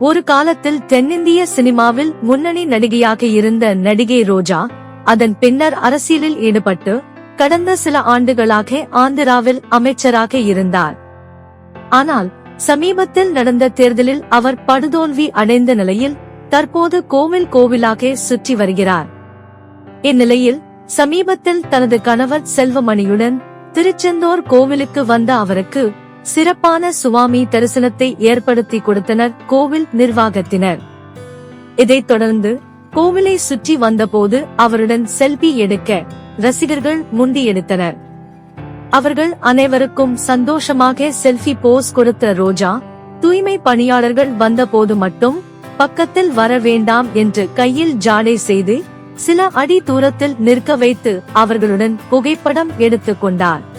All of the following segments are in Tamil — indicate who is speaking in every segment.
Speaker 1: ஒரு காலத்தில் தென்னிந்திய சினிமாவில் முன்னணி நடிகையாக இருந்த நடிகை ரோஜா அதன் பின்னர் அரசியலில் ஈடுபட்டு கடந்த சில ஆண்டுகளாக ஆந்திராவில் அமைச்சராக இருந்தார். ஆனால் சமீபத்தில் நடந்த தேர்தலில் அவர் படுதோல்வி அடைந்த நிலையில் தற்போது கோவில் கோவிலாக சுற்றி வருகிறார். இந்நிலையில் சமீபத்தில் தனது கணவர் செல்வமணியுடன் திருச்செந்தூர் கோவிலுக்கு வந்த அவருக்கு சிறப்பான சுவாமி தரிசனத்தை ஏற்படுத்தி கொடுத்தனர் கோவில் நிர்வாகத்தினர். இதைத் தொடர்ந்து கோவிலை சுற்றி வந்தபோது அவருடன் செல்பி எடுக்க ரசிகர்கள் முந்தி எடுத்தனர். அவர்கள் அனைவருக்கும் சந்தோஷமாக செல்ஃபி போஸ் கொடுத்த ரோஜா தூய்மை பணியாளர்கள் வந்தபோது மட்டும் பக்கத்தில் வர வேண்டாம் என்று கையில் ஜாடை செய்து சில அடி தூரத்தில் நிற்க வைத்து அவர்களுடன் புகைப்படம் எடுத்துக் கொண்டார்.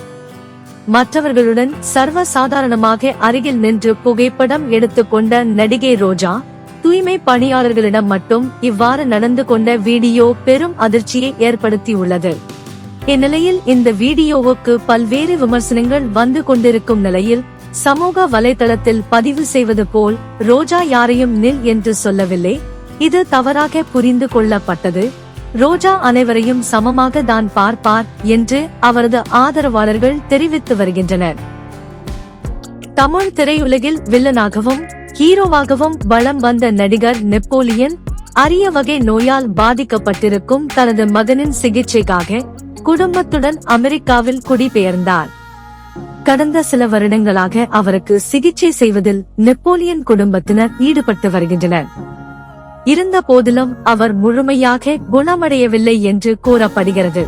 Speaker 1: மற்றவர்களுடன் சர்வ சாதாரணமாக அருகில் நின்று புகைப்படம் எடுத்துக்கொண்ட நடிகை ரோஜா தூய்மை பணியாளர்களிடம் மட்டும் இவ்வாறு நடந்து கொண்ட வீடியோ பெரும் அதிர்ச்சியை ஏற்படுத்தியுள்ளது. இந்நிலையில் இந்த வீடியோவுக்கு பல்வேறு விமர்சனங்கள் வந்து கொண்டிருக்கும் நிலையில் சமூக வலைதளத்தில் பதிவு செய்வது போல் ரோஜா யாரையும் நில் என்று சொல்லவில்லை. இது தவறாக புரிந்து கொள்ளப்பட்டது. ரோஜா அனைவரையும் சமமாக தான் பார்ப்பார் என்று அவரது ஆதரவாளர்கள் தெரிவித்து வருகின்றனர். தமிழ் திரையுலகில் வில்லனாகவும் ஹீரோவாகவும் வளம் வந்த நடிகர் நெப்போலியன் அரிய வகை நோயால் பாதிக்கப்பட்டிருக்கும் தனது மகனின் சிகிச்சைக்காக குடும்பத்துடன் அமெரிக்காவில் குடிபெயர்ந்தார். கடந்த சில வருடங்களாக அவருக்கு சிகிச்சை செய்வதில் நெப்போலியன் குடும்பத்தினர் ஈடுபட்டு வருகின்றனர். இருந்த போதிலும் அவர் முழுமையாக குணமடையவில்லை என்று கூறப்படுகிறது.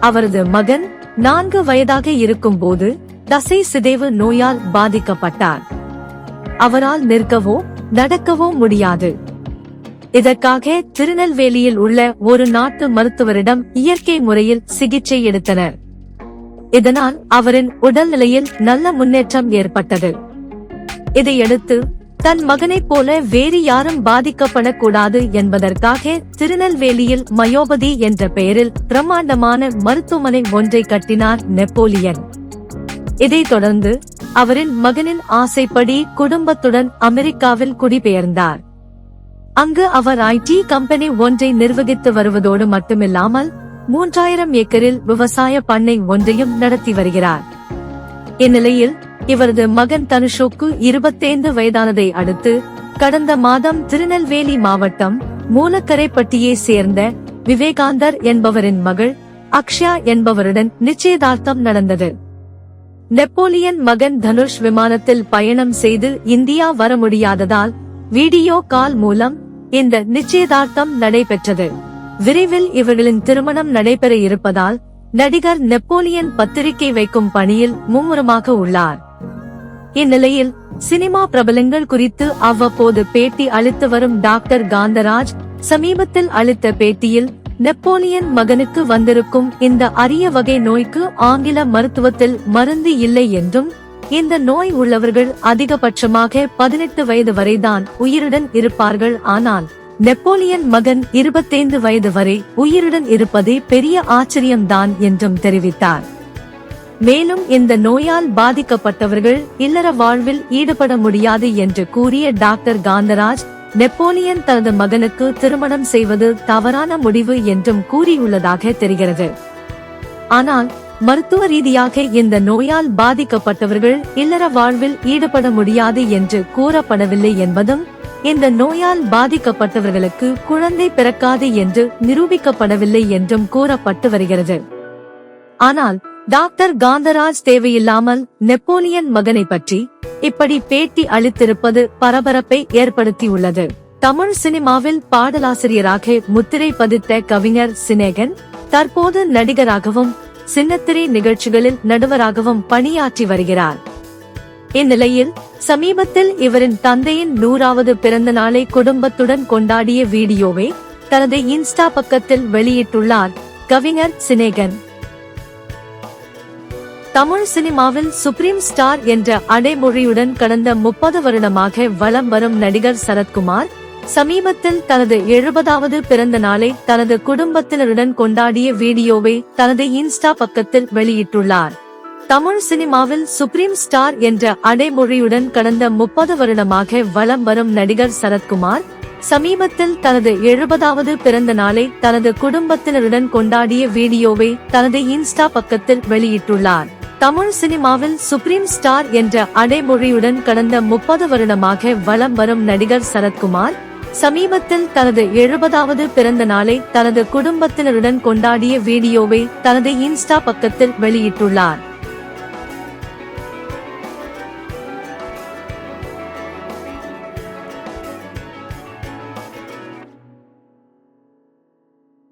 Speaker 1: அவரது மகன் நான்கு வயதாக இருக்கும் போது தசை சிதைவு நோயால் பாதிக்கப்பட்டார். அவரால் நிற்கவோ நடக்கவோ முடியாது. இதற்காக திருநெல்வேலியில் உள்ள ஒரு நாட்டு மருத்துவரிடம் இயற்கை முறையில் சிகிச்சை எடுத்தனர். இதனால் அவரின் உடல்நிலையில் நல்ல முன்னேற்றம் ஏற்பட்டது. இதையடுத்து தன் மகனைப் போல வேறு யாரும் பாதிக்கப்படக்கூடாது என்பதற்காக திருநெல்வேலியில் மயோபதி என்ற பெயரில் பிரம்மாண்டமான மருத்துவமனை ஒன்றை கட்டினார் நெப்போலியன். இதைத் தொடர்ந்து அவரின் மகனின் ஆசைப்படி குடும்பத்துடன் அமெரிக்காவில் குடிபெயர்ந்தார். அங்கு அவர் ஐடி கம்பெனி ஒன்றை நிர்வகித்து வருவதோடு மட்டுமில்லாமல் மூன்றாயிரம் ஏக்கரில் விவசாய பண்ணை ஒன்றையும் நடத்தி வருகிறார். இந்நிலையில் இவரது மகன் தனுஷுக்கு இருபத்தைந்து வயதானதை அடுத்து கடந்த மாதம் திருநெல்வேலி மாவட்டம் மூலக்கரைப்பட்டியை சேர்ந்த விவேகாந்தர் என்பவரின் மகள் அக்ஷயா என்பவருடன் நிச்சயதார்த்தம் நடந்தது. நெப்போலியன் மகன் தனுஷ் விமானத்தில் பயணம் செய்து இந்தியா வர முடியாததால் வீடியோ கால் மூலம் இந்த நிச்சயதார்த்தம் நடைபெற்றது. விரைவில் இவர்களின் திருமணம் நடைபெற இருப்பதால் நடிகர் நெப்போலியன் பத்திரிகை வைக்கும் பணியில் மும்முரமாக உள்ளார். இந்நிலையில் சினிமா பிரபலங்கள் குறித்து அவ்வப்போது பேட்டி அளித்து வரும் டாக்டர் காந்தராஜ் சமீபத்தில் அளித்த பேட்டியில் நெப்போலியன் மகனுக்கு வந்திருக்கும் இந்த அரிய வகை நோய்க்கு ஆங்கில மருத்துவத்தில் மருந்து இல்லை என்றும் இந்த நோய் உள்ளவர்கள் அதிகபட்சமாக பதினெட்டு வயது வரைதான் உயிருடன் இருப்பார்கள். ஆனால் நெப்போலியன் மகன் இருபத்தைந்து வயது வரை உயிருடன் இருப்பதே பெரிய ஆச்சரியம்தான் என்றும் தெரிவித்தார். மேலும் இந்த நோயால் பாதிக்கப்பட்டவர்கள் இல்லற வாழ்வில் ஈடுபட முடியாது என்று கூறிய டாக்டர் காந்தராஜ் நெப்போலியன் தனது மகனுக்கு திருமணம் செய்வது தவறான முடிவு என்றும் கூறியுள்ளதாக தெரிகிறது. ஆனால் மருத்துவ ரீதியாக இந்த நோயால் பாதிக்கப்பட்டவர்கள் இல்லற வாழ்வில் ஈடுபட முடியாது என்று கூறப்படவில்லை என்பதும் இந்த நோயால் பாதிக்கப்பட்டவர்களுக்கு குழந்தை பிறக்காது என்று நிரூபிக்கப்படவில்லை என்றும் கூறப்பட்டு வருகிறது. ஆனால் டாக்டர் காந்தராஜ் தேவையில்லாமல் நெப்போலியன் மகனை பற்றி இப்படி பேட்டி அளித்திருப்பது பரபரப்பை ஏற்படுத்தியுள்ளது. தமிழ் சினிமாவில் பாடலாசிரியராக முத்திரை பதித்த கவிஞர் சினேகன் தற்போது நடிகராகவும் சின்னத்திரை நிகழ்ச்சிகளில் நடுவராகவும் பணியாற்றி வருகிறார். இந்நிலையில் சமீபத்தில் இவரின் தந்தையின் நூறாவது பிறந்த நாளை குடும்பத்துடன் கொண்டாடிய வீடியோவை தனது இன்ஸ்டா பக்கத்தில் வெளியிட்டுள்ளார் கவிஞர் சினேகன். தமிழ் சினிமாவில் சுப்ரீம் ஸ்டார் என்ற அடைமொழியுடன் கடந்த முப்பது வருடமாக வலம் வரும் நடிகர் சரத்குமார் சமீபத்தில் தனது எழுபதாவது பிறந்த நாளை தனது குடும்பத்தினருடன் கொண்டாடிய வீடியோவை தனது இன்ஸ்டா பக்கத்தில் வெளியிட்டுள்ளார். தமிழ் சினிமாவில் சுப்ரீம் ஸ்டார் என்ற அடைமொழியுடன் கடந்த முப்பது வருடமாக வலம் வரும் நடிகர் சரத்குமார் சமீபத்தில் தனது எழுபதாவது பிறந்த நாளை தனது குடும்பத்தினருடன் கொண்டாடிய வீடியோவை தனது இன்ஸ்டா பக்கத்தில் வெளியிட்டுள்ளார். தமிழ் சினிமாவில் சுப்ரீம் ஸ்டார் என்ற அடைமொழியுடன் கடந்த முப்பது வருடமாக வலம் வரும் நடிகர் சரத்குமார் சமீபத்தில் தனது எழுபதாவது பிறந்த நாளை தனது குடும்பத்தினருடன் கொண்டாடிய வீடியோவை தனது இன்ஸ்டா பக்கத்தில் வெளியிட்டுள்ளார்.